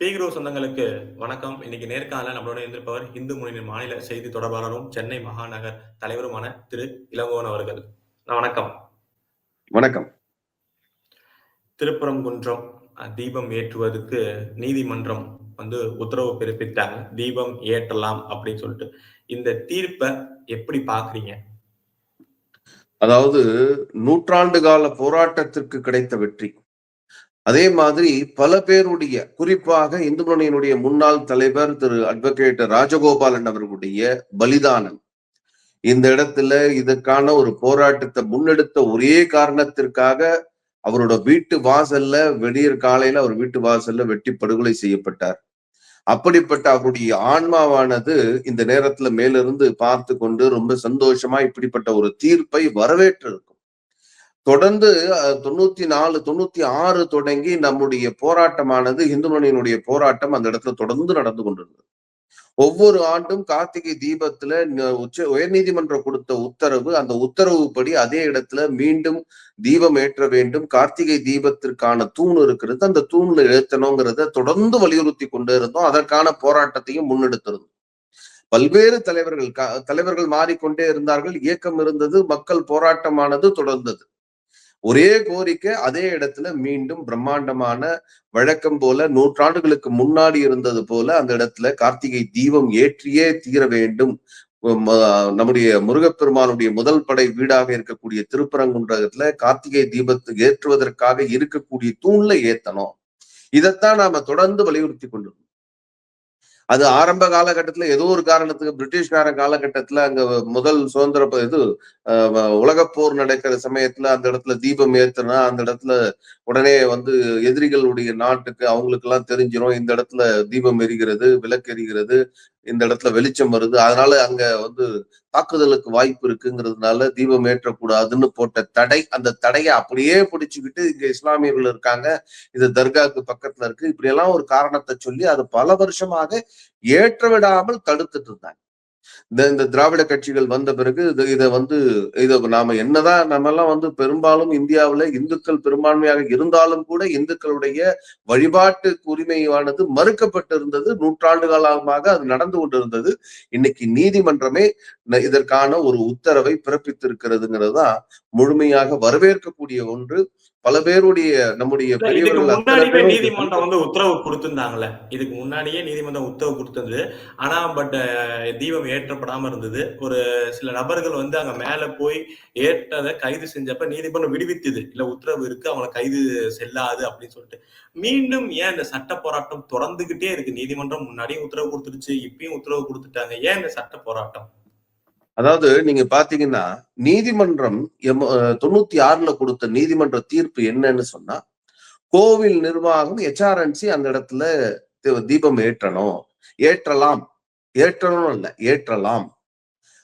பீக்ரோ சொந்தங்களுக்கு வணக்கம். இன்னைக்கு நேர்காணல நம்மளோட இருந்திருப்பவர் இந்து முன்னணி மாநில செய்தி தொடர்பாளரும் சென்னை மகாநகர் தலைவருமான திரு இளங்கோவன் அவர்கள். வணக்கம். வணக்கம். திருப்பரங்குன்றம் தீபம் ஏற்றுவதற்கு நீதிமன்றம் வந்து உத்தரவு பிறப்பித்தாங்க. தீபம் ஏற்றலாம் அப்படின்னு சொல்லிட்டு. இந்த தீர்ப்பை எப்படி பாக்குறீங்க அதாவது நூற்றாண்டு கால போராட்டத்திற்கு கிடைத்த வெற்றி. அதே மாதிரி பல பேருடைய குறிப்பாக இந்து முன்னணியினுடைய முன்னாள் தலைவர் திரு அட்வொகேட் ராஜகோபாலன் அவர்களுடைய பலிதானம். இந்த இடத்துல இதற்கான ஒரு போராட்டத்தை முன்னெடுத்த ஒரே காரணத்திற்காக அவரோட வீட்டு வாசல்ல வெடியற் காலையில அவர் வீட்டு வாசல்ல வெட்டி படுகொலை செய்யப்பட்டார். அப்படிப்பட்ட அவருடைய ஆன்மாவானது இந்த நேரத்துல மேலிருந்து பார்த்து கொண்டு ரொம்ப சந்தோஷமா இப்படிப்பட்ட ஒரு தீர்ப்பை வரவேற்று இருக்கும் தொடர்ந்து தொண்ணூத்தி நாலு தொண்ணூத்தி ஆறு தொடங்கி நம்முடைய போராட்டமானது இந்து முன்னணியினுடைய போராட்டம் அந்த இடத்துல தொடர்ந்து நடந்து கொண்டிருந்தது. ஒவ்வொரு ஆண்டும் கார்த்திகை தீபத்துல உச்ச உயர்நீதிமன்றம் கொடுத்த உத்தரவு அந்த உத்தரவுப்படி அதே இடத்துல மீண்டும் தீபம் ஏற்ற வேண்டும். கார்த்திகை தீபத்திற்கான தூண் இருக்கிறது. அந்த தூண்ல ஏத்தணுங்கிறத தொடர்ந்து வலியுறுத்தி கொண்டு இருந்தோம். அதற்கான போராட்டத்தையும் முன்னெடுத்திருந்தோம். பல்வேறு தலைவர்கள் க- தலைவர்கள் மாறிக்கொண்டே இருந்தார்கள். இயக்கம் இருந்தது. மக்கள் போராட்டமானது தொடர்ந்தது. ஒரே கோரிக்கை அதே இடத்துல மீண்டும் பிரம்மாண்டமான வழக்கம் போல நூற்றாண்டுகளுக்கு முன்னாடி இருந்தது போல அந்த இடத்துல கார்த்திகை தீபம் ஏற்றியே தீர வேண்டும். நம்முடைய முருகப்பெருமானுடைய முதல் படை வீடாக இருக்கக்கூடிய திருப்பரங்குன்றத்துல கார்த்திகை தீபத்தை ஏற்றுவதற்காக இருக்கக்கூடிய தூண்ல ஏத்தணும். இதைத்தான் நாம தொடர்ந்து வலியுறுத்தி கொண்டிருந்தோம் அது ஆரம்ப காலகட்டத்துல ஏதோ ஒரு காரணத்துக்கு பிரிட்டிஷ்கார காலகட்டத்துல அங்க முதல் சுதந்திர இது உலகப்போர் நடக்கிற சமயத்துல அந்த இடத்துல தீபம் ஏத்துனா அந்த இடத்துல உடனே வந்து எதிரிகளுடைய நாட்டுக்கு அவங்களுக்கு எல்லாம் தெரிஞ்சிடும் இந்த இடத்துல தீபம் எரிகிறது விளக்கு எரிகிறது இந்த இடத்துல வெளிச்சம் வருது. அதனால அங்க வந்து தாக்குதலுக்கு வாய்ப்பு இருக்குங்கிறதுனால தீபம் ஏற்றக்கூடாதுன்னு போட்ட தடை அந்த தடையை அப்படியே பிடிச்சுக்கிட்டு இங்க இஸ்லாமியர்கள் இருக்காங்க. இது தர்காவுக்கு பக்கத்துல இருக்கு. இப்படி எல்லாம் ஒரு காரணத்தை சொல்லி அது பல வருஷமாக ஏற்ற விடாமல் தடுத்துட்டு இருந்தாங்க. இந்த இந்த திராவிட கட்சிகள் வந்த பிறகு இது இதை வந்து இதை நாம என்னதான் நம்ம எல்லாம் வந்து பெரும்பாலும் இந்தியாவுல இந்துக்கள் பெரும்பான்மையாக இருந்தாலும் கூட இந்துக்களுடைய வழிபாட்டு உரிமையானது மறுக்கப்பட்டிருந்தது. நூற்றாண்டு காலமாக அது நடந்து கொண்டிருந்தது. இன்னைக்கு நீதிமன்றமே இதற்கான ஒரு உத்தரவை பிறப்பித்திருக்கிறதுங்கிறது தான் முழுமையாக வரவேற்கக்கூடிய ஒன்று. பல பேருடைய நம்முடைய முன்னாடியே நீதிமன்றம் வந்து உத்தரவு கொடுத்திருந்தாங்கல்ல. இதுக்கு முன்னாடியே நீதிமன்றம் உத்தரவு கொடுத்திருந்தது ஆனா பட் தீபம் ஏற்றப்படாம இருந்தது. ஒரு சில நபர்கள் வந்து அங்க மேல போய் ஏற்றதை கைது செஞ்சப்ப நீதிமன்றம் விடுவித்தது. இல்ல உத்தரவு இருக்கு அவங்களை கைது செல்லாது அப்படின்னு சொல்லிட்டு. மீண்டும் ஏன் இந்த சட்ட போராட்டம் தொடர்ந்துகிட்டே இருக்கு? நீதிமன்றம் முன்னாடியும் உத்தரவு கொடுத்துருச்சு இப்பயும் உத்தரவு கொடுத்துட்டாங்க. ஏன் இந்த சட்ட போராட்டம்? அதாவது நீங்க பாத்தீங்கன்னா நீதிமன்றம் எம்- தொண்ணூத்தி ஆறுல கொடுத்த நீதிமன்ற தீர்ப்பு என்னன்னு சொன்னா கோவில் நிர்வாகம் எச்ஆர்என்சி அந்த இடத்துல தீபம் ஏற்றணும். ஏற்றலாம். ஏற்றணும் இல்ல ஏற்றலாம்.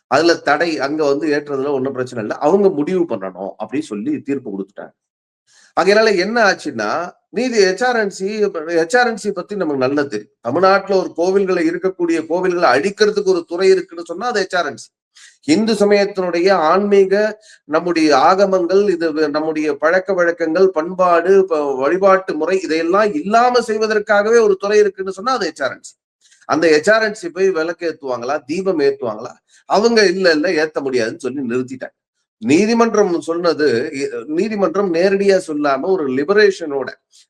அதுல தடை அங்க வந்து ஏற்றதுல ஒன்றும் பிரச்சனை இல்லை. அவங்க முடிவு பண்ணணும் அப்படின்னு சொல்லி தீர்ப்பு கொடுத்துட்டாங்க. அதனால என்ன ஆச்சுன்னா நீதி ஹெச்ஆர்என்சி ஹெச்ஆர்என்சி பத்தி நமக்கு நல்லா தெரியும். தமிழ்நாட்டுல ஒரு கோவில்களை இருக்கக்கூடிய கோவில்களை அழிக்கிறதுக்கு ஒரு துறை இருக்குன்னு சொன்னா அது ஹெச்ஆர்என்சி இந்து சமயத்தினுடைய ஆன்மீக நம்முடைய ஆகமங்கள் இது நம்முடைய பழக்க வழக்கங்கள் பண்பாடு வழிபாட்டு முறை இதையெல்லாம் இல்லாம செய்வதற்காகவே ஒரு துறை இருக்குன்னு சொன்னா அது ஹெச்ஆர்என்சி அந்த ஹெச்ஆர்என்சி போய் விளக்கு ஏத்துவாங்களா தீபம் ஏத்துவாங்களா? அவங்க இல்ல இல்ல ஏத்த முடியாதுன்னு சொல்லி நிறுத்திட்டாங்க. நீதிமன்றம் சொன்னது நீதிமன்றம் நேரடியா சொல்லாம ஒரு லிபரேஷனோட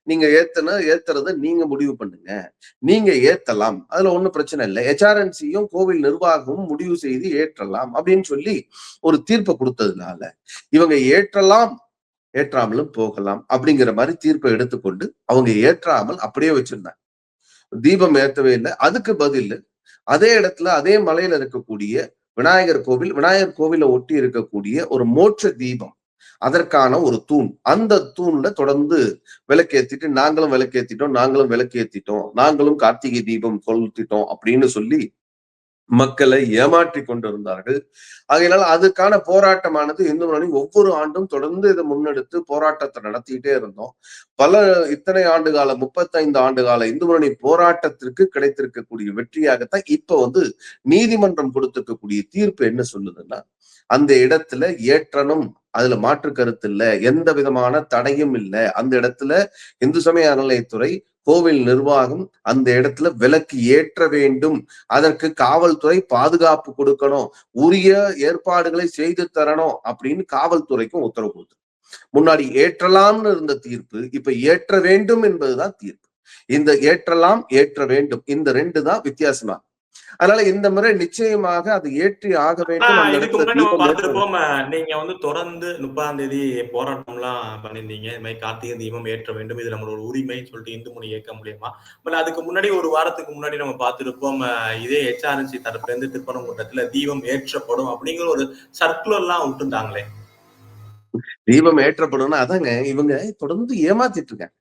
நீங்க ஏத்தன ஏத்துறத நீங்க முடிவு பண்ணுங்க. நீங்க ஏத்தலாம். அதுல ஒண்ணும் பிரச்சனை இல்லை. ஹெச்ஆர்என்சியும் கோவில் நிர்வாகமும் முடிவு செய்து ஏற்றலாம் அப்படின்னு சொல்லி ஒரு தீர்ப்பை கொடுத்ததுனால இவங்க ஏற்றலாம் ஏற்றாமலும் போகலாம் அப்படிங்கிற மாதிரி தீர்ப்பை எடுத்துக்கொண்டு அவங்க ஏற்றாமல் அப்படியே வச்சிருந்தாங்க. தீபம் ஏத்தவே இல்லை. அதுக்கு பதில் அதே இடத்துல அதே மலையில இருக்கக்கூடிய விநாயகர் கோவில் விநாயகர் கோவில ஒட்டி இருக்கக்கூடிய ஒரு மோட்ச தீபம். அதற்கான ஒரு தூண். அந்த தூண்ல தொடர்ந்து விளக்கேத்திட்டு நாங்களும் விளக்கேத்திட்டோம் நாங்களும் விளக்கேத்திட்டோம் நாங்களும் கார்த்திகை தீபம் கொளுத்திட்டோம் அப்படின்னு சொல்லி மக்களை ஏமாற்றி கொண்டிருந்தார்கள். ஆகையினால் அதுக்கான போராட்டமானது இந்து முன்னணி ஒவ்வொரு ஆண்டும் தொடர்ந்து இதை முன்னெடுத்து போராட்டத்தை நடத்திக்கிட்டே இருந்தோம். பல இத்தனை ஆண்டு கால முப்பத்தைந்து ஆண்டு கால இந்து முன்னணி போராட்டத்திற்கு கிடைத்திருக்கக்கூடிய வெற்றியாகத்தான் இப்ப வந்து நீதிமன்றம் கொடுத்திருக்கக்கூடிய தீர்ப்பு என்ன சொல்லுதுன்னா அந்த இடத்துல ஏற்றனும் அதுல மாற்று கருத்து இல்ல எந்த விதமான தடையும் இல்லை. அந்த இடத்துல இந்து சமய அறநிலையத்துறை கோவில் நிர்வாகம் அந்த இடத்துல விலக்கு ஏற்ற வேண்டும். அதற்கு காவல்துறை பாதுகாப்பு கொடுக்கணும். உரிய ஏற்பாடுகளை செய்து தரணும் அப்படின்னு காவல்துறைக்கும் உத்தரவு கொடுத்து முன்னாடி ஏற்றலாம்னு இருந்த தீர்ப்பு இப்ப ஏற்ற வேண்டும் என்பதுதான் தீர்ப்பு. இந்த ஏற்றலாம் ஏற்ற வேண்டும். இந்த ரெண்டு தான் வித்தியாசமா அதனால இந்த முறை நிச்சயமாக அது ஏற்றி ஆக வேண்டும். நீங்க வந்து தொடர்ந்து முப்பதாம் தேதி போராட்டம்லாம் பண்ணியிருந்தீங்க. இது மாதிரி கார்த்திகை தீபம் ஏற்ற வேண்டும். இது நம்மளோட உரிமை சொல்லிட்டு இந்து மொழி இயக்க முடியுமா பட் அதுக்கு முன்னாடி ஒரு வாரத்துக்கு முன்னாடி நம்ம பார்த்திருப்போம். இதே ஹெச்ஆர்என்சி தரப்புல இருந்து திருப்பரங்குன்றத்துல தீபம் ஏற்றப்படும் அப்படிங்கிற ஒரு சர்க்குலர் எல்லாம் விட்டுருந்தாங்களே. தீபம் ஏற்றப்படும்னா அதாங்க இவங்க தொடர்ந்து ஏமாத்திட்டு இருக்காங்க.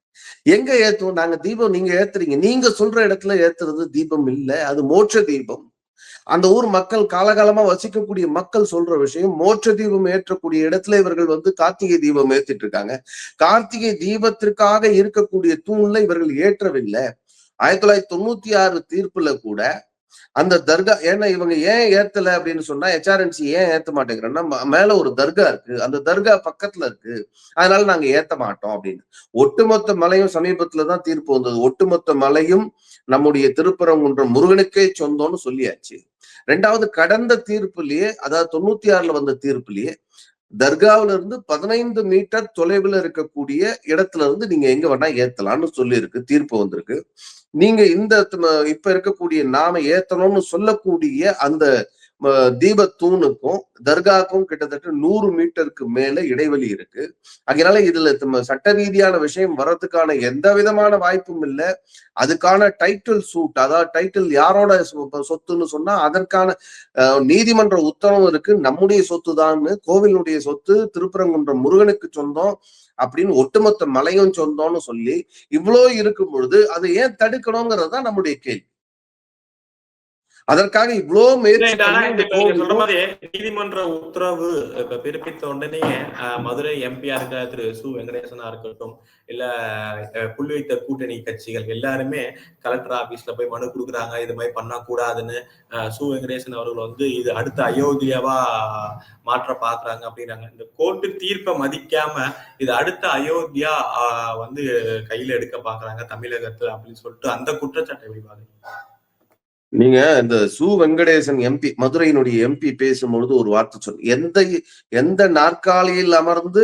எங்க ஏத்துவோம்? நாங்க தீபம் நீங்க ஏத்துறீங்க. நீங்க சொல்ற இடத்துல ஏத்துறது தீபம் இல்ல. அது மோட்ச தீபம். அந்த ஊர் மக்கள் காலகாலமா வசிக்கக்கூடிய மக்கள் சொல்ற விஷயம் மோட்ச தீபம் ஏற்றக்கூடிய இடத்துல இவர்கள் வந்து கார்த்திகை தீபம் ஏத்திட்டு இருக்காங்க. கார்த்திகை தீபத்திற்காக இருக்கக்கூடிய தூண்ல இவர்கள் ஏற்றவில்லை. ஆயிரத்தி தொள்ளாயிரத்தி தொண்ணூத்தி ஆறு தீர்ப்புல கூட அந்த தர்கா ஏன்னா இவங்க ஏன் ஏத்தல அப்படின்னு சொன்னா ஹெச்ஆர்என்சி ஏன் ஏத்த மாட்டேங்கிறோம்னா மேல ஒரு தர்கா இருக்கு. அந்த தர்கா பக்கத்துல இருக்கு. அதனால நாங்க ஏத்த மாட்டோம் அப்படின்னு. ஒட்டுமொத்த மலையும் சமீபத்துல தான் தீர்ப்பு வந்தது. ஒட்டுமொத்த மலையும் நம்முடைய திருப்பரங்குன்ற முருகனுக்கே சொந்தம்னு சொல்லியாச்சு. ரெண்டாவது கடந்த தீர்ப்புலயே அதாவது தொண்ணூத்தி ஆறுல வந்த தீர்ப்புலயே தர்காவில இருந்து பதினைந்து மீட்டர் தொலைவுல இருக்கக்கூடிய இடத்துல இருந்து நீங்க எங்க வேணா ஏத்தலாம்னு சொல்லி இருக்கு தீர்ப்பு வந்திருக்கு. நீங்க இந்த இப்ப இருக்கக்கூடிய நாம ஏத்தணும்னு சொல்லக்கூடிய அந்த தீபத்தூணுக்கும் தர்காக்கும் கிட்டத்தட்ட நூறு மீட்டருக்கு மேல இடைவெளி இருக்கு. அதனால இதுல நம்ம சட்ட ரீதியான விஷயம் வர்றதுக்கான எந்த விதமான வாய்ப்பும் இல்லை. அதுக்கான டைட்டில் சூட் அதாவது டைட்டில் யாரோட சொத்துன்னு சொன்னா அதற்கான நீதிமன்ற உத்தரவு இருக்கு. நம்முடைய சொத்து தான்னு கோவிலுடைய சொத்து திருப்பரங்குன்றம் முருகனுக்கு சொந்தம் அப்படின்னு ஒட்டுமொத்த மலையும் சொந்தம்னு சொல்லி இவ்வளோ இருக்கும் பொழுது அதை ஏன் தடுக்கணுங்கிறது தான் நம்முடைய கேள்வி. அதற்காக இவ்வளோ முயற்சி நீதிமன்ற உத்தரவு பிறப்பித்த உடனே மதுரை எம்பியா இருக்க திரு சு வெங்கடேசனா இருக்கட்டும் இல்ல புள்ளி வைத்த கூட்டணி கட்சிகள் எல்லாருமே கலெக்டர் ஆபீஸ்ல போய் மனு கொடுக்குறாங்க இது மாதிரி பண்ண கூடாதுன்னு அஹ், சு வெங்கடேசன் அவர்கள் வந்து இது அடுத்த அயோத்தியாவா மாற்ற பாக்குறாங்க அப்படின்னாங்க இந்த கோர்ட்டு தீர்ப்பை மதிக்காம இது அடுத்த அயோத்தியா வந்து கையில எடுக்க பாக்குறாங்க தமிழகத்துல அப்படின்னு சொல்லிட்டு அந்த குற்றச்சாட்டை விவாதி நீங்க இந்த சு வெங்கடேசன் எம்பி மதுரையினுடைய எம்பி பேசும்பொழுது ஒரு வார்த்தை சொன்ன எந்த எந்த நாற்காலியில் அமர்ந்து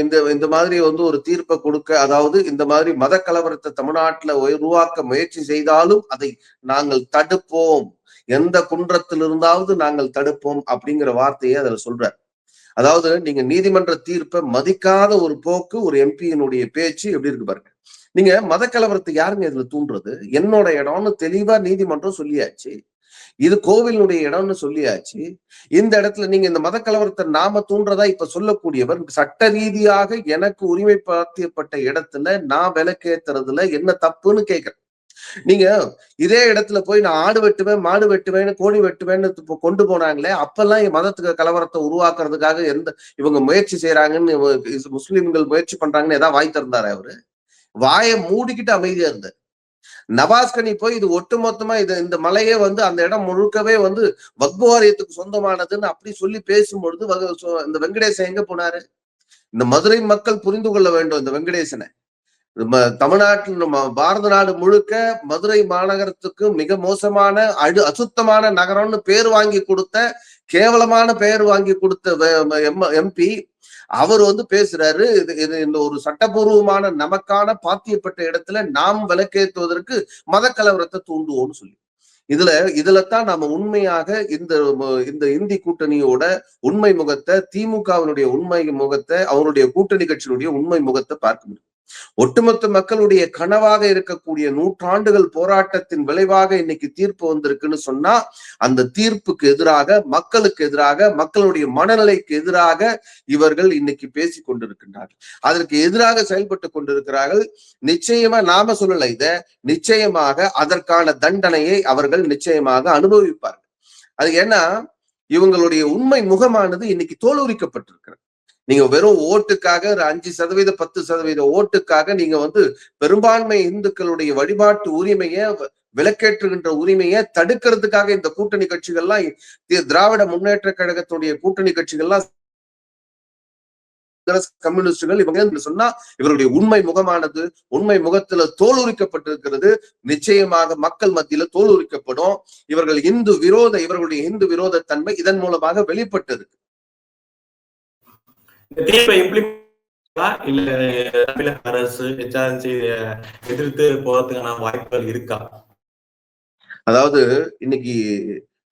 இந்த இந்த மாதிரி வந்து ஒரு தீர்ப்பை கொடுக்க அதாவது இந்த மாதிரி மத கலவரத்தை தமிழ்நாட்டுல உருவாக்க முயற்சி செய்தாலும் அதை நாங்கள் தடுப்போம். எந்த குன்றத்தில் இருந்தாவது நாங்கள் தடுப்போம் அப்படிங்கிற வார்த்தையை அதுல சொல்றார். அதாவது நீங்க நீதிமன்ற தீர்ப்பை மதிக்காத ஒரு போக்கு ஒரு எம்பியினுடைய பேச்சு எப்படி இருக்கு பாருங்க. நீங்க மத கலவரத்தை யாருங்க இதுல தூண்டுறது? என்னோட இடம்னு தெளிவா நீதிமன்றம் சொல்லியாச்சு. இது கோவிலுடைய இடம்னு சொல்லியாச்சு. இந்த இடத்துல நீங்க இந்த மத கலவரத்தை நாம தூண்டுறதா இப்ப சொல்லக்கூடியவர் சட்ட ரீதியாக எனக்கு உரிமை பாத்தியப்பட்ட இடத்துல நான் விலக்கேத்துறதுல என்ன தப்புன்னு கேக்குறேன். நீங்க இதே இடத்துல போய் நான் ஆடு வெட்டுவேன் மாடு வெட்டுவேன்னு கோழி வெட்டுவேன்னு இப்ப கொண்டு போனாங்களே அப்பெல்லாம் என் மதத்துக்கு கலவரத்தை உருவாக்குறதுக்காக எந்த இவங்க முயற்சி செய்யறாங்கன்னு முஸ்லிம்கள் முயற்சி பண்றாங்கன்னு ஏதாவது வாய் திறந்தாரு அவரு வாயை மூடிக்கிட்டு அமைதியா இருந்தார் நவாஸ்கனி போய் இது ஒட்டு மொத்தமா இது இந்த மலையே வந்து அந்த இடம் முழுக்கவே வந்து வக்புவாரியத்துக்கு சொந்தமானதுன்னு அப்படி சொல்லி பேசும்பொழுது வக- இந்த வெங்கடேசன் எங்க போனாரு? இந்த மதுரை மக்கள் புரிந்து கொள்ள வேண்டும் இந்த வெங்கடேசனை. தமிழ்நாட்டில் நம்ம பாரத நாடு முழுக்க மதுரை மாநகரத்துக்கு மிக மோசமான அடு அசுத்தமான நகரம்னு பேர் வாங்கி கொடுத்த கேவலமான பெயர் வாங்கி கொடுத்த எம்பி அவர் வந்து பேசுறாரு இது இது இந்த ஒரு சட்டபூர்வமான நமக்கான பாத்தியப்பட்ட இடத்துல நாம் விளக்கேற்றுவதற்கு மத கலவரத்தை தூண்டுவோம்னு சொல்லி. இதுல இதுலத்தான் நாம உண்மையாக இந்த இந்த இந்தி கூட்டணியோட உண்மை முகத்தை திமுகவினுடைய உண்மை முகத்தை அவருடைய கூட்டணி கட்சியினுடைய உண்மை முகத்தை பார்க்க முடியும். ஒட்டுமொத்த மக்களுடைய கனவாக இருக்கக்கூடிய நூற்றாண்டுகள் போராட்டத்தின் விளைவாக இன்னைக்கு தீர்ப்பு வந்திருக்குன்னு சொன்னா அந்த தீர்ப்புக்கு எதிராக மக்களுக்கு எதிராக மக்களுடைய மனநிலைக்கு எதிராக இவர்கள் இன்னைக்கு பேசிக் கொண்டிருக்கின்றார்கள். அதற்கு எதிராக செயல்பட்டு கொண்டிருக்கிறார்கள். நிச்சயமா நாம சொல்லல இத. நிச்சயமாக அதற்கான தண்டனையை அவர்கள் நிச்சயமாக அனுபவிப்பார்கள். அது ஏன்னா இவங்களுடைய உண்மை முகமானது இன்னைக்கு தோலுரிக்கப்பட்டிருக்கிறது. நீங்க வெறும் ஓட்டுக்காக ஒரு அஞ்சு சதவீத பத்து சதவீத ஓட்டுக்காக நீங்க வந்து பெரும்பான்மை இந்துக்களுடைய வழிபாட்டு உரிமையை விளக்கேற்றுகின்ற விலக்கேற்றுகின்ற உரிமையை தடுக்கிறதுக்காக இந்த கூட்டணி கட்சிகள்லாம் திராவிட முன்னேற்ற கழகத்துடைய கூட்டணி கட்சிகள்லாம் கம்யூனிஸ்டுகள் இவங்க சொன்னா இவருடைய உண்மை முகமானது உண்மை முகத்துல தோல் உரிக்கப்பட்டிருக்கிறது நிச்சயமாக மக்கள் மத்தியில தோல் உரிக்கப்படும். இவர்கள் இந்து விரோத இவர்களுடைய இந்து விரோத தன்மை இதன் மூலமாக வெளிப்பட்டது தீர்ப்பை இம்ப்ளிமெண்ட் இல்ல தமிழக அரசு ஹெச்ஆர்என்சி எதிர்த்து போறதுக்கான வாய்ப்புகள் இருக்கா? அதாவது இன்னைக்கு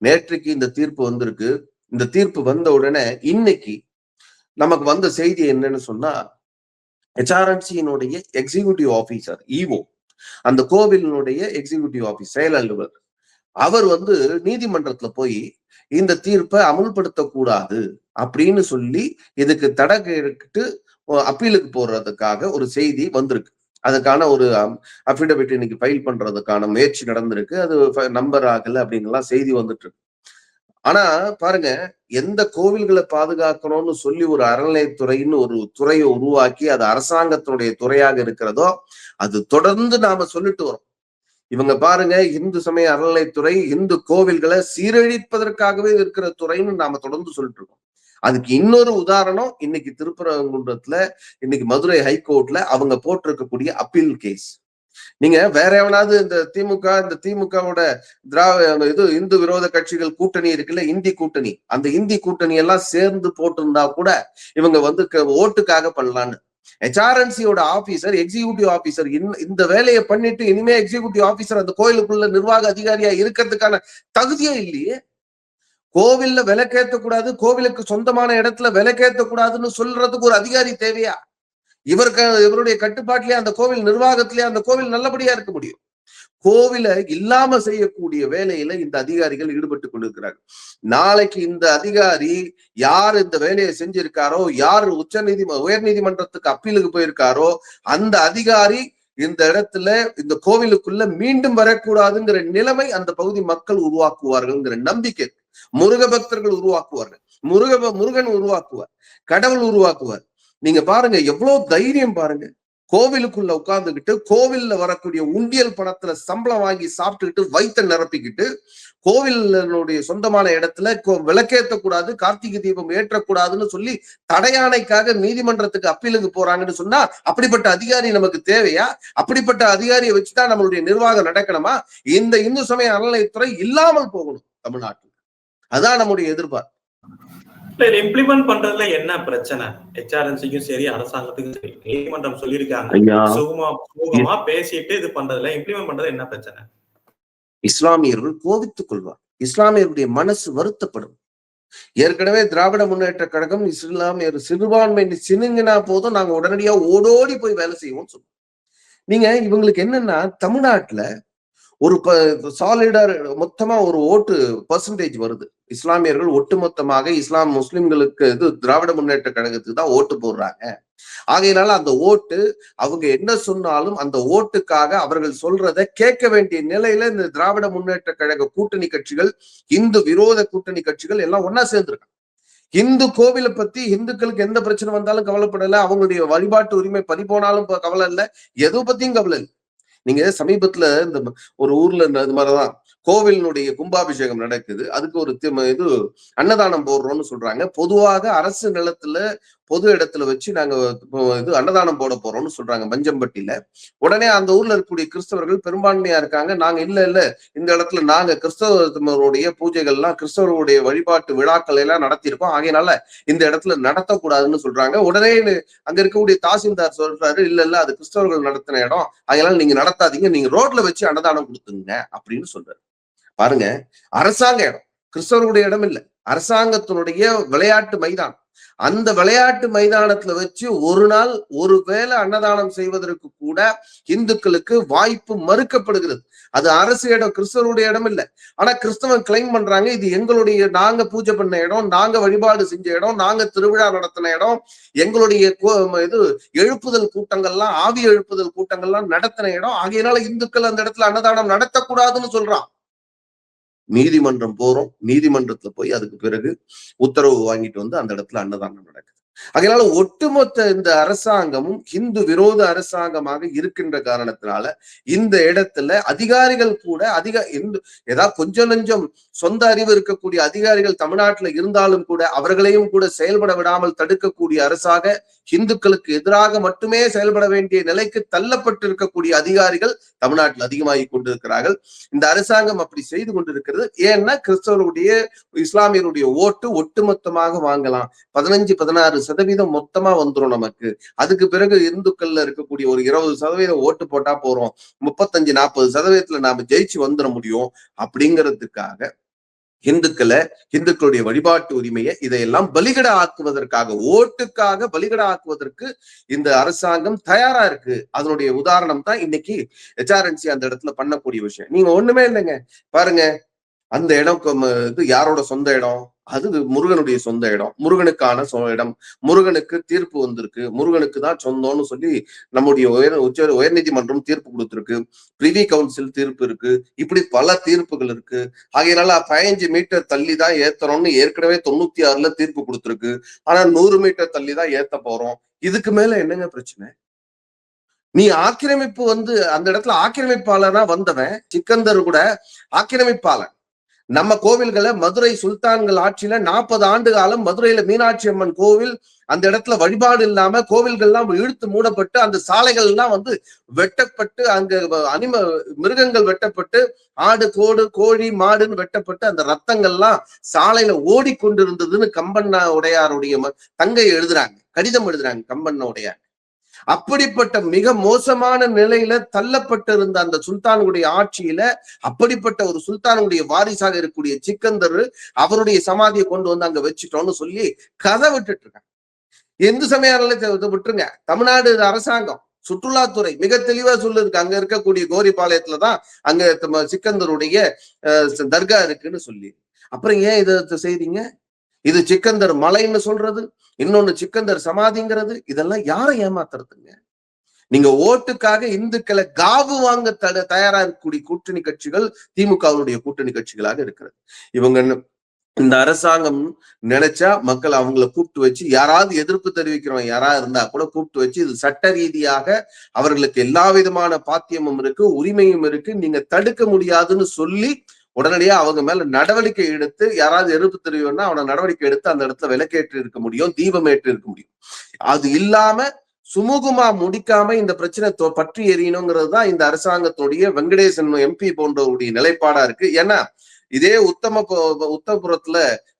நேற்றைக்கு இந்த தீர்ப்பு வந்திருக்கு. இந்த தீர்ப்பு வந்த உடனே இன்னைக்கு நமக்கு வந்த செய்தி என்னன்னு சொன்னா ஹெச்ஆர்என்சியினுடைய எக்ஸிகியூட்டிவ் ஆபீசர் இஓ அந்த கோவிலினுடைய எக்ஸிகியூட்டிவ் ஆபீஸ் செயல் அலுவலர் அவர் வந்து நீதிமன்றத்துல போய் இந்த தீர்ப்பை அமுல்படுத்தக்கூடாது அப்படின்னு சொல்லி இதுக்கு தடை கேட்டு அப்பீலுக்கு போடுறதுக்காக ஒரு செய்தி வந்திருக்கு. அதுக்கான ஒரு அஃபிடவிட் இன்னைக்கு ஃபைல் பண்றதுக்கான முயற்சி நடந்திருக்கு. அது நம்பர் ஆகல அப்படின்லாம் செய்தி வந்துட்டு இருக்கு. ஆனா பாருங்க எந்த கோவில்களை பாதுகாக்கணும்னு சொல்லி ஒரு அறநிலையத்துறைன்னு ஒரு துறையை உருவாக்கி அது அரசாங்கத்தினுடைய துறையாக இருக்கிறதோ அது தொடர்ந்து நாம சொல்லிட்டு வரோம். இவங்க பாருங்க இந்து சமய அறநிலைத்துறை இந்து கோவில்களை சீரழிப்பதற்காகவே இருக்கிற துறைன்னு நாம தொடர்ந்து சொல்லிட்டு இருக்கோம். அதுக்கு இன்னொரு உதாரணம் இன்னைக்கு திருப்பரங்குன்றத்துல இன்னைக்கு மதுரை ஹைகோர்ட்ல அவங்க போட்டிருக்கக்கூடிய அப்பீல் கேஸ். நீங்க வேற எவனாவது இந்த திமுக இந்த திமுகவோட திராவிட இது இந்து விரோத கட்சிகள் கூட்டணி இருக்குல்ல இந்தி கூட்டணி. அந்த இந்தி கூட்டணி எல்லாம் சேர்ந்து போட்டிருந்தா கூட இவங்க வந்து ஓட்டுக்காக பண்ணலான்னு. ஹெச்ஆர்என்சியோட ஆபீசர் எக்ஸிகூட்டிவ் ஆபீசர் இந்த வேலையை பண்ணிட்டு இனிமே எக்ஸிகூட்டிவ் ஆபீசர் அந்த கோயிலுக்குள்ள நிர்வாக அதிகாரியா இருக்கிறதுக்கான தகுதியே இல்லையே. கோவில்ல விலக்கேத்த கூடாது கோவிலுக்கு சொந்தமான இடத்துல விலக்கேத்த கூடாதுன்னு சொல்றதுக்கு ஒரு அதிகாரி தேவையா? இவருக்கு இவருடைய கட்டுப்பாட்டிலேயே அந்த கோவில் நிர்வாகத்திலேயே அந்த கோவில் நல்லபடியா இருக்க முடியும். கோவில இல்லாம செய்யக்கூடிய வேலையில இந்த அதிகாரிகள் ஈடுபட்டு கொண்டிருக்கிறார்கள். நாளைக்கு இந்த அதிகாரி யார் இந்த வேலையை செஞ்சிருக்காரோ யார் உச்ச நீதி உயர் நீதிமன்றத்துக்கு அப்பீலுக்கு போயிருக்காரோ அந்த அதிகாரி இந்த இடத்துல இந்த கோவிலுக்குள்ள மீண்டும் வரக்கூடாதுங்கிற நிலைமை அந்த பகுதி மக்கள் உருவாக்குவார்கள்ங்கிற நம்பிக்கை. முருக பக்தர்கள் உருவாக்குவார்கள். முருக முருகன் உருவாக்குவார். கடவுள் உருவாக்குவார். நீங்க பாருங்க எவ்வளவு தைரியம் பாருங்க. கோவிலுக்குள்ள உட்கார்ந்துகிட்டு கோவில்ல வரக்கூடிய உண்டியல் பணத்துல சம்பளம் வாங்கி சாப்பிட்டுக்கிட்டு வயிற்ற நிரப்பிக்கிட்டு கோவிலுடைய சொந்தமான இடத்துல விளக்கேற்ற கூடாது கார்த்திகை தீபம் ஏற்றக்கூடாதுன்னு சொல்லி தடையானைக்காக நீதிமன்றத்துக்கு அப்பீலுக்கு போறாங்கன்னு சொன்னா அப்படிப்பட்ட அதிகாரி நமக்கு தேவையா? அப்படிப்பட்ட அதிகாரியை வச்சுதான் நம்மளுடைய நிர்வாகம் நடக்கணுமா? இந்த இந்து சமய அறநிலையத்துறை இல்லாமல் போகணும் தமிழ்நாட்டில். அதான் நம்முடைய எதிர்பார்ப்பு. இது இம்ப்ளிமெண்ட் பண்றதுல என்ன பிரச்சனை? ஹெச்ஆர்என்சிக்கும் சரி அரசாங்கத்துக்கும் சரி நீதிமன்றம் சொல்லியிருக்காங்க. சுகமா சுகமா பேசிட்டு இது பண்றதுல இம்ப்ளிமெண்ட் பண்றது என்ன பிரச்சனை? இஸ்லாமியர்கள் கோவித்துக் கொள்வார். இஸ்லாமியருடைய மனசு வருத்தப்படும். ஏற்கனவே திராவிட முன்னேற்ற கழகம் இஸ்லாமியர் சிறுபான்மை சினுங்கினா போதும் நாங்க உடனடியா ஓடோடி போய் வேலை செய்வோம்னு சொல்லுவோம். நீங்க இவங்களுக்கு என்னன்னா தமிழ்நாட்டுல ஒரு சாலிடர் மொத்தமா ஒரு ஓட்டு பர்சன்டேஜ் வருது. இஸ்லாமியர்கள் ஒட்டுமொத்தமாக இஸ்லாம் முஸ்லிம்களுக்கு இது திராவிட முன்னேற்ற கழகத்துக்கு தான் ஓட்டு போடுறாங்க. ஆகையினால அந்த ஓட்டு அவங்க என்ன சொன்னாலும் அந்த ஓட்டுக்காக அவர்கள் சொல்றத கேட்க வேண்டிய நிலையில இந்த திராவிட முன்னேற்ற கழக கூட்டணி கட்சிகள் இந்து விரோத கூட்டணி கட்சிகள் எல்லாம் ஒன்னா சேர்ந்திருக்காங்க. இந்து கோவிலை பத்தி இந்துக்களுக்கு எந்த பிரச்சனை வந்தாலும் கவலைப்படல. அவங்களுடைய வழிபாட்டு உரிமை பறிபோனாலும் கவலை இல்லை. எதை பத்தியும் கவலை இல்லை. நீங்க சமீபத்துல இந்த ஒரு ஊர்ல இந்த மாதிரிதான் கோவிலினுடைய கும்பாபிஷேகம் நடக்குது. அதுக்கு ஒரு இது அன்னதானம் போடுறோம்னு சொல்றாங்க. பொதுவாக அரசு நிலத்துல பொது இடத்துல வச்சு நாங்க இது அன்னதானம் போட போறோம்னு சொல்றாங்க மஞ்சம்பட்டியில. உடனே அந்த ஊர்ல இருக்கக்கூடிய கிறிஸ்தவர்கள் பெரும்பான்மையா இருக்காங்க. நாங்க இல்ல இல்ல. இந்த இடத்துல நாங்க கிறிஸ்தவருடைய பூஜைகள்லாம் கிறிஸ்தவருடைய வழிபாட்டு விழாக்கள் எல்லாம் நடத்தியிருக்கோம். ஆகையினால இந்த இடத்துல நடத்தக்கூடாதுன்னு சொல்றாங்க. உடனே அங்க இருக்கக்கூடிய தாசில்தார் சொல்றாரு இல்ல இல்ல. அது கிறிஸ்தவர்கள் நடத்தின இடம். அதனால நீங்க நடத்தாதீங்க. நீங்க ரோட்ல வச்சு அன்னதானம் கொடுத்துங்க அப்படின்னு சொல்றாரு. பாருங்க. அரசாங்க இடம். கிறிஸ்தவர்களுடைய இடம் இல்ல. அரசாங்கத்தினுடைய விளையாட்டு மைதானம். அந்த விளையாட்டு மைதானத்துல வச்சு ஒரு நாள் ஒருவேளை அன்னதானம் செய்வதற்கு கூட இந்துக்களுக்கு வாய்ப்பு மறுக்கப்படுகிறது. அது அரசு இடம் கிறிஸ்தவருடைய இடம் இல்ல. ஆனா கிறிஸ்தவன் கிளைம் பண்றாங்க இது எங்களுடைய நாங்க பூஜை பண்ண இடம் நாங்க வழிபாடு செஞ்ச இடம் நாங்க திருவிழா நடத்தின இடம் எங்களுடைய இது எழுப்புதல் கூட்டங்கள்லாம் ஆவி எழுப்புதல் கூட்டங்கள்லாம் நடத்தின இடம். ஆகையினால இந்துக்கள் அந்த இடத்துல அன்னதானம் நடத்தக்கூடாதுன்னு சொல்றான். நீதிமன்றம் போறோம். நீதிமன்றத்துல போய் அதுக்கு பிறகு உத்தரவு வாங்கிட்டு வந்து அந்த இடத்துல அன்னதானம் நடக்குது. அதனால ஒட்டுமொத்த இந்த அரசாங்கமும் இந்து விரோத அரசாங்கமாக இருக்கின்ற காரணத்தினால இந்த இடத்துல அதிகாரிகள் கூட அதிக இந்து ஏதாவது கொஞ்சம் நஞ்சம் சொந்த அறிவு இருக்கக்கூடிய அதிகாரிகள் தமிழ்நாட்டுல இருந்தாலும் கூட அவர்களையும் கூட செயல்பட விடாமல் தடுக்கக்கூடிய அரசாக இந்துக்களுக்கு எதிராக மட்டுமே செயல்பட வேண்டிய நிலைக்கு தள்ளப்பட்டு இருக்கக்கூடிய அதிகாரிகள் தமிழ்நாட்டில் அதிகமாகி கொண்டிருக்கிறார்கள். இந்த அரசாங்கம் அப்படி செய்து கொண்டிருக்கிறது. ஏன்னா கிறிஸ்தவருடைய இஸ்லாமியருடைய ஓட்டு ஒட்டுமொத்தமாக வாங்கலாம். பதினஞ்சு பதினாறு சதவீதம் மொத்தமா வந்துடும் நமக்கு. அதுக்கு பிறகு இந்துக்கள்ல இருக்கக்கூடிய ஒரு இருபது சதவீதம் ஓட்டு போட்டா போறோம். முப்பத்தஞ்சு நாற்பது சதவீதத்துல நாம ஜெயிச்சு வந்துட முடியும் அப்படிங்கிறதுக்காக இந்துக்களை இந்துக்களுடைய வழிபாட்டு உரிமையை இதையெல்லாம் பலிகட ஆக்குவதற்காக ஓட்டுக்காக பலிகட ஆக்குவதற்கு இந்த அரசாங்கம் தயாரா இருக்கு. அதனுடைய உதாரணம் தான் இன்னைக்கு ஹெச்ஆர்என்சி அந்த இடத்துல பண்ணக்கூடிய விஷயம். நீங்க ஒண்ணுமே இல்லைங்க. பாருங்க அந்த இடம் இது யாரோட சொந்த இடம்? அது முருகனுடைய சொந்த இடம். முருகனுக்கான சொ- இடம். முருகனுக்கு தீர்ப்பு வந்திருக்கு. முருகனுக்கு தான் சொந்தம்னு சொல்லி நம்முடைய உயர் உச்ச உயர்நீதிமன்றம் தீர்ப்பு கொடுத்திருக்கு. பிரிவி கவுன்சில் தீர்ப்பு இருக்கு. இப்படி பல தீர்ப்புகள் இருக்கு. ஆகையினால பதினஞ்சு மீட்டர் தள்ளி தான் ஏத்தணும்னு ஏற்கனவே தொண்ணூத்தி ஆறுல தீர்ப்பு கொடுத்திருக்கு. ஆனா நூறு மீட்டர் தள்ளி தான் ஏத்த போறோம். இதுக்கு மேல என்னங்க பிரச்சனை? நீ ஆக்கிரமிப்பு வந்து அந்த இடத்துல ஆக்கிரமிப்பாளனா வந்தவன் சிக்கந்தர் கூட ஆக்கிரமிப்பாளன். நம்ம கோவில்களை மதுரை சுல்தான்கள் ஆட்சியில நாற்பது ஆண்டு காலம் மதுரையில மீனாட்சி அம்மன் கோவில் அந்த இடத்துல வழிபாடு இல்லாம கோவில்கள்லாம் இழுத்து மூடப்பட்டு அந்த சாலைகள் எல்லாம் வந்து வெட்டப்பட்டு அங்க அனிம மிருகங்கள் வெட்டப்பட்டு ஆடு கோடு கோழி மாடுன்னு வெட்டப்பட்டு அந்த ரத்தங்கள்லாம் சாலையில ஓடிக்கொண்டிருந்ததுன்னு கம்பண்ணா உடையாருடைய தங்கை எழுதுறாங்க. கடிதம் எழுதுறாங்க கம்பண்ண உடையார். அப்படிப்பட்ட மிக மோசமான நிலையில தள்ளப்பட்டிருந்த அந்த சுல்தானுடைய ஆட்சியில அப்படிப்பட்ட ஒரு சுல்தானுடைய வாரிசாக இருக்கக்கூடிய சிக்கந்தர் அவருடைய சமாதியை கொண்டு வந்து அங்க வச்சுட்டோம்னு சொல்லி கதை விட்டுட்டு இருக்காங்க. எந்த சமயம் விட்டுருங்க. தமிழ்நாடு அரசாங்கம் சுற்றுலாத்துறை மிக தெளிவா சொல்லிருக்கு அங்க இருக்கக்கூடிய கோரிப்பாளையத்துல தான் அங்க சிக்கந்தருடைய அஹ், தர்கா இருக்குன்னு சொல்லி. அப்புறம் ஏன் இதை செய்றீங்க? இது சிக்கந்தர் மலைன்னு சொல்றது இன்னொன்னு சிக்கந்தர் சமாதிங்கிறது இதெல்லாம் யாரை ஏமாத்துறதுங்க? நீங்க ஓட்டுக்காக இந்துக்களை காவு வாங்க தட தயாரா இருக்கக்கூடிய கூட்டணி கட்சிகள் திமுகவுடைய கூட்டணி கட்சிகளாக இருக்கிறது. இவங்க இந்த அரசாங்கம் நினைச்சா மக்கள் அவங்கள கூப்பிட்டு வச்சு யாராவது எதிர்ப்பு தெரிவிக்கிறவங்க யாராவது இருந்தா கூட கூப்பிட்டு வச்சு இது சட்ட ரீதியாக அவர்களுக்கு எல்லா விதமான பாத்தியமும் இருக்கு உரிமையும் இருக்கு நீங்க தடுக்க முடியாதுன்னு சொல்லி உடனடியா அவங்க மேல நடவடிக்கை எடுத்து யாராவது எதிர்ப்பு தெரியும்னா அவனை நடவடிக்கை எடுத்து அந்த இடத்துல விலக்கேற்றி இருக்க முடியும் தீபம் ஏற்றி இருக்க முடியும். அது இல்லாம சுமூகமா முடிக்காம இந்த பிரச்சனை பற்றி எறியணுங்கிறது தான் இந்த அரசாங்கத்துடைய வெங்கடேசன் எம்பி போன்றவருடைய நிலைப்பாடா இருக்கு. ஏன்னா இதே உத்தம உத்தமபுரத்துல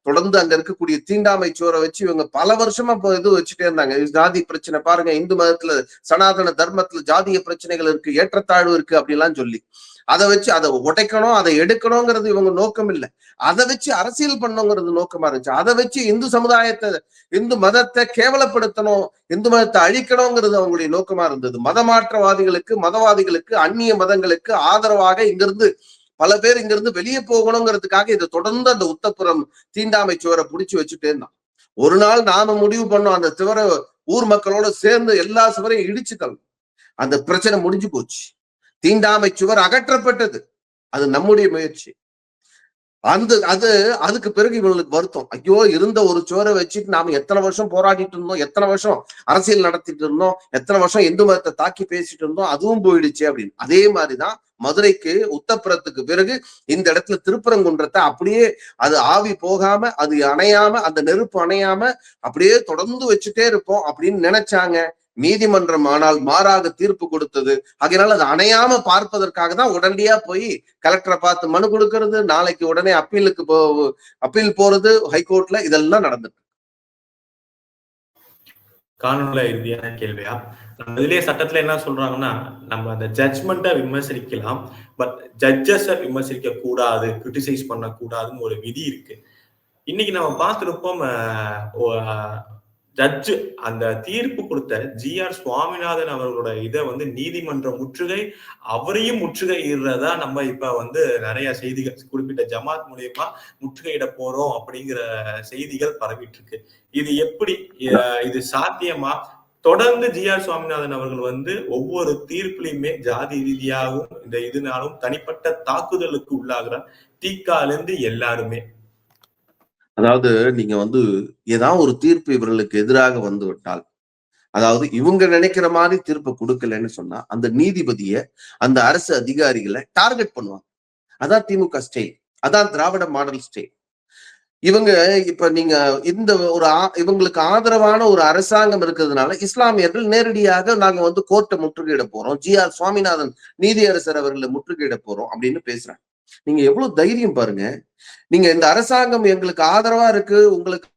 தொடர்ந்து அங்க இருக்கக்கூடிய தீண்டாமை சோரை வச்சு இவங்க பல வருஷமா இது வச்சுட்டே இருந்தாங்க. ஜாதி பிரச்சனை பாருங்க இந்து மதத்துல சனாதன தர்மத்துல ஜாதிய பிரச்சனைகள் இருக்கு ஏற்றத்தாழ்வு இருக்கு அப்படிலாம் சொல்லி. அதை வச்சு அதை உடைக்கணும் அதை எடுக்கணுங்கிறது இவங்க நோக்கம் இல்லை. அதை வச்சு அரசியல் பண்ணுங்கிறது நோக்கமா இருந்துச்சு. அதை வச்சு இந்து சமுதாயத்தை இந்து மதத்தை கேவலப்படுத்தணும் இந்து மதத்தை அழிக்கணுங்கிறது அவங்களுடைய நோக்கமா இருந்தது. மதமாற்றவாதிகளுக்கு மதவாதிகளுக்கு அந்நிய மதங்களுக்கு ஆதரவாக இங்கிருந்து பல பேர் இங்கிருந்து வெளியே போகணுங்கிறதுக்காக இதை தொடர்ந்து அந்த உத்தப்புறம் தீண்டாமை சுவரை புடிச்சு வச்சுட்டே இருந்தான். ஒரு நாள் நாம முடிவு பண்ணோம் அந்த சுவரை ஊர் மக்களோட சேர்ந்து எல்லா சுவரையும் இடிச்சுட்டோம் அந்த பிரச்சனை முடிஞ்சு போச்சு. தீண்டாமை சுவர் அகற்றப்பட்டது. அது நம்முடைய முயற்சி. அந்த அது அதுக்கு பிறகு இவங்களுக்கு வருத்தம். ஐயோ இருந்த ஒரு சுவரை வச்சுட்டு நாம எத்தனை வருஷம் போராடிட்டு இருந்தோம் எத்தனை வருஷம் அரசியல் நடத்திட்டு இருந்தோம் எத்தனை வருஷம் இந்து மதத்தை தாக்கி பேசிட்டு இருந்தோம் அதுவும் போயிடுச்சு அப்படின்னு. அதே மாதிரிதான் மதுரைக்கு உத்தப்புறத்துக்கு பிறகு இந்த இடத்துல திருப்பரங்குன்றத்தை அப்படியே அது ஆவி போகாம அது அணையாம அந்த நெருப்பு அணையாம அப்படியே தொடர்ந்து வச்சுட்டே இருப்போம் அப்படின்னு நினைச்சாங்க. நீதிமன்றம் ஆனால் மாறாக தீர்ப்பு கொடுத்தது. அதனால அது அணையாம பார்ப்பதற்காக தான் உடனடியா போய் கலெக்டரை பார்த்து மனு கொடுக்கறது நாளைக்கு உடனே அப்பீலுக்கு போ அப்பீல் போறது ஹைகோர்ட்ல இதெல்லாம் நடந்துட்டு காணொலியில இறுதியான கேள்வியா? நம்ம இதுலயே சட்டத்துல என்ன சொல்றாங்கன்னா நம்ம அந்த ஜட்ஜ்மெண்ட்டை விமர்சிக்கலாம் பட் ஜட்ஜஸ விமர்சிக்க கூடாது கிரிட்டிசைஸ் பண்ண கூடாதுன்னு ஒரு விதி இருக்கு. இன்னைக்கு நம்ம பார்த்துருப்போம் ஜட்ஜு அந்த தீர்ப்பு கொடுத்த ஜி ஆர் சுவாமிநாதன் அவர்களோட இதை வந்து நீதிமன்ற முற்றுகை அவரையும் முற்றுகையிடுறதா நம்ம இப்ப வந்து நிறைய செய்திகள் குறிப்பிட்ட ஜமாத் மூலியமா முற்றுகையிட போறோம் அப்படிங்கிற செய்திகள் பரவிட்டு இருக்கு. இது எப்படி இது சாத்தியமா? தொடர்ந்து ஜி ஆர் சுவாமிநாதன் அவர்கள் வந்து ஒவ்வொரு தீர்ப்புலையுமே ஜாதி ரீதியாகவும் இந்த இதனாலும் தனிப்பட்ட தாக்குதலுக்கு உள்ளாகிறார். தீக்கால இருந்து எல்லாருமே. அதாவது நீங்க வந்து ஏதாவது ஒரு தீர்ப்பு இவர்களுக்கு எதிராக வந்து விட்டால் அதாவது இவங்க நினைக்கிற மாதிரி தீர்ப்பு கொடுக்கலன்னு சொன்னா அந்த நீதிபதிய அந்த அரசு அதிகாரிகளை டார்கெட் பண்ணுவாங்க. அதான் திமுக ஸ்டைல். அதான் திராவிட மாடல் ஸ்டைல். இவங்க இப்ப நீங்க இந்த ஒரு ஆ- இவங்களுக்கு ஆதரவான ஒரு அரசாங்கம் இருக்கிறதுனால இஸ்லாமியர்கள் நேரடியாக நாங்க வந்து கோர்ட்டை முற்றுகையிட போறோம். ஜி ஆர் சுவாமிநாதன் நீதியரசர் அவர்களை முற்றுகையிட போறோம் அப்படின்னு பேசுறாங்க. நீங்க எவ்வளவு தைரியம் பாருங்க. நீங்க இந்த அரசாங்கம் எங்களுக்கு ஆதரவா இருக்கு உங்களுக்கு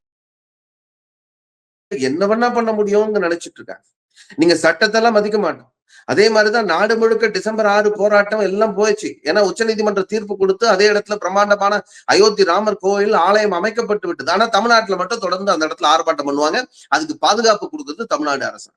என்ன வேணா பண்ண முடியும்னு நினைச்சிட்டு இருக்காங்க. நீங்க சட்டத்தெல்லாம் மதிக்க மாட்டோம். அதே மாதிரிதான் நாடு முழுக்க டிசம்பர் ஆறு போராட்டம் எல்லாம் போயிடுச்சு. ஏன்னா உச்சநீதிமன்ற தீர்ப்பு கொடுத்து அதே இடத்துல பிரம்மாண்டமான அயோத்தி ராமர் கோயில் ஆலயம் அமைக்கப்பட்டு விட்டது. ஆனா தமிழ்நாட்டுல மட்டும் தொடர்ந்து அந்த இடத்துல ஆர்ப்பாட்டம் பண்ணுவாங்க. அதுக்கு பாதுகாப்பு கொடுக்குறது தமிழ்நாடு அரசு.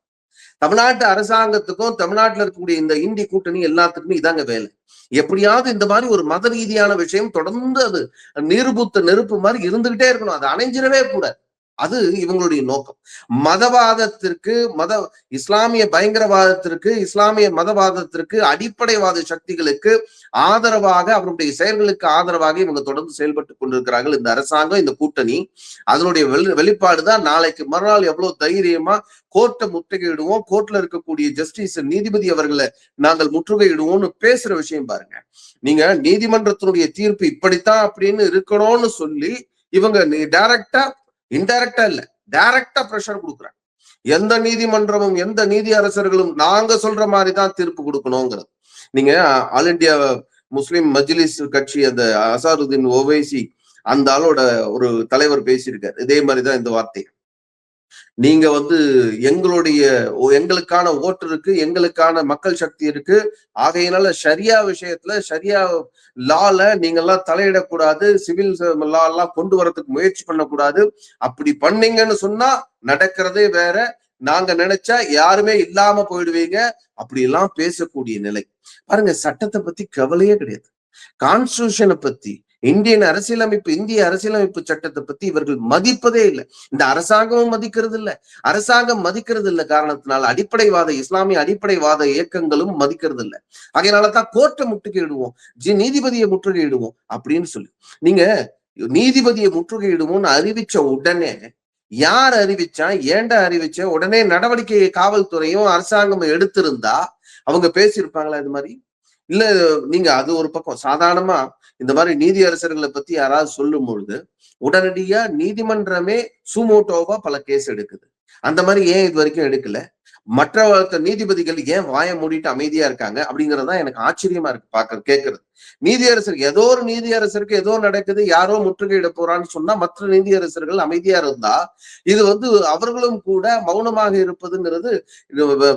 தமிழ்நாட்டு அரசாங்கத்துக்கும் தமிழ்நாட்டுல இருக்கக்கூடிய இந்த இந்தி கூட்டணி எல்லாத்துக்குமே இதாங்க வேலை. எப்படியாவது இந்த மாதிரி ஒரு மத ரீதியான விஷயம் தொடர்ந்து அது நிருபுத்த நெருப்பு மாதிரி இருந்துகிட்டே இருக்கணும். அது அணைஞ்சிடவே கூடாது அது இவங்களுடைய நோக்கம். மதவாதத்திற்கு மத இஸ்லாமிய பயங்கரவாதத்திற்கு இஸ்லாமிய மதவாதத்திற்கு அடிப்படைவாத சக்திகளுக்கு ஆதரவாக அவருடைய செயல்களுக்கு ஆதரவாக இவங்க தொடர்ந்து செயல்பட்டு கொண்டிருக்கிறார்கள். இந்த அரசாங்கம் இந்த கூட்டணி அதனுடைய வெளி வெளிப்பாடுதான் நாளைக்கு. மறுநாள் எவ்வளவு தைரியமா கோர்ட்டை முற்றுகையிடுவோம். கோர்ட்ல இருக்கக்கூடிய ஜஸ்டிஸ் நீதிபதி அவர்களை நாங்கள் முற்றுகையிடுவோம்னு பேசுற விஷயம் பாருங்க. நீங்க நீதிமன்றத்தினுடைய தீர்ப்பு இப்படித்தான் அப்படின்னு இருக்கணும்னு சொல்லி இவங்க டைரக்டா இன்டைரக்டா இல்ல. டைரக்டா ப்ரெஷர் கொடுக்குறாங்க. எந்த நீதிமன்றமும் எந்த நீதி அரசர்களும் நாங்க சொல்ற மாதிரி தான் தீர்ப்பு கொடுக்கணுங்கிறது. நீங்க ஆல் இந்தியா முஸ்லிம் மஜ்லிஸ் கட்சி அந்த அசாருதீன் ஓவைசி அந்த ஆளோட ஒரு தலைவர் பேசியிருக்காரு. இதே மாதிரிதான் இந்த வார்த்தை நீங்க வந்து எங்களுடைய எங்களுக்கான ஓட்டு இருக்கு எங்களுக்கான மக்கள் சக்தி இருக்கு. ஆகையினால ஷரியா விஷயத்துல ஷரியா லால நீங்க எல்லாம் தலையிடக்கூடாது சிவில் லா எல்லாம் கொண்டு வரதுக்கு முயற்சி பண்ணக்கூடாது. அப்படி பண்ணீங்கன்னு சொன்னா நடக்கிறதே வேற. நாங்க நினைச்சா யாருமே இல்லாம போயிடுவீங்க. அப்படி எல்லாம் பேசக்கூடிய நிலை. பாருங்க சட்டத்தை பத்தி கவலையே கிடையாது. கான்ஸ்டியூஷனை பத்தி இந்தியன் அரசியலமைப்பு இந்திய அரசியலமைப்பு சட்டத்தை பத்தி இவர்கள் மதிப்பதே இல்லை. இந்த அரசாங்கமும் மதிக்கிறது இல்ல. அரசாங்கம் மதிக்கிறது இல்ல காரணத்தினால அடிப்படைவாத இஸ்லாமிய அடிப்படைவாத இயக்கங்களும் மதிக்கிறது இல்ல. அதனாலதான் கோர்ட்டை முற்றுகையிடுவோம். ஜி நீதிபதியை முற்றுகையிடுவோம் அப்படின்னு சொல்லி. நீங்க நீதிபதியை முற்றுகையிடுவோம்னு அறிவிச்ச உடனே யார் அறிவிச்சா ஏன்டா அறிவிச்ச? உடனே நடவடிக்கையை காவல்துறையும் அரசாங்கமும் எடுத்திருந்தா அவங்க பேசியிருப்பாங்களா இது மாதிரி? இல்ல நீங்க அது ஒரு பக்கம். சாதாரணமா இந்த மாதிரி நீதி அரசர்களை பத்தி யாராவது சொல்லும் பொழுது உடனடியா நீதிமன்றமே சுமோட்டோவா பல கேஸ் எடுக்குது. அந்த மாதிரி ஏன் இது வரைக்கும் எடுக்கல? மற்ற நீதிபதிகள் ஏன் வாய மூடிட்டு அமைதியா இருக்காங்க? அப்படிங்கறதுதான் எனக்கு ஆச்சரியமா இருக்கு பாக்க கேட்கறது நீதியரசர் ஏதோ ஒரு நீதியரசருக்கு ஏதோ நடக்குது யாரோ முற்றுகையிட போறான்னு சொன்னா மற்ற நீதியரசர்கள் அமைதியா இருந்தா இது வந்து அவர்களும் கூட மௌனமாக இருப்பதுங்கிறது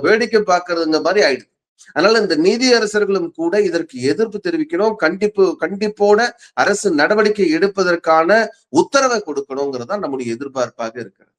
வேடிக்கை பார்க்கறதுங்க மாதிரி ஆயிடுது. அதனால இந்த நீதியரசர்களும் கூட இதற்கு எதிர்ப்பு தெரிவிக்கணும். கண்டிப்பு கண்டிப்போட அரசு நடவடிக்கை எடுப்பதற்கான உத்தரவை கொடுக்கணுங்கிறது தான் நம்முடைய எதிர்பார்ப்பாக இருக்கிறது.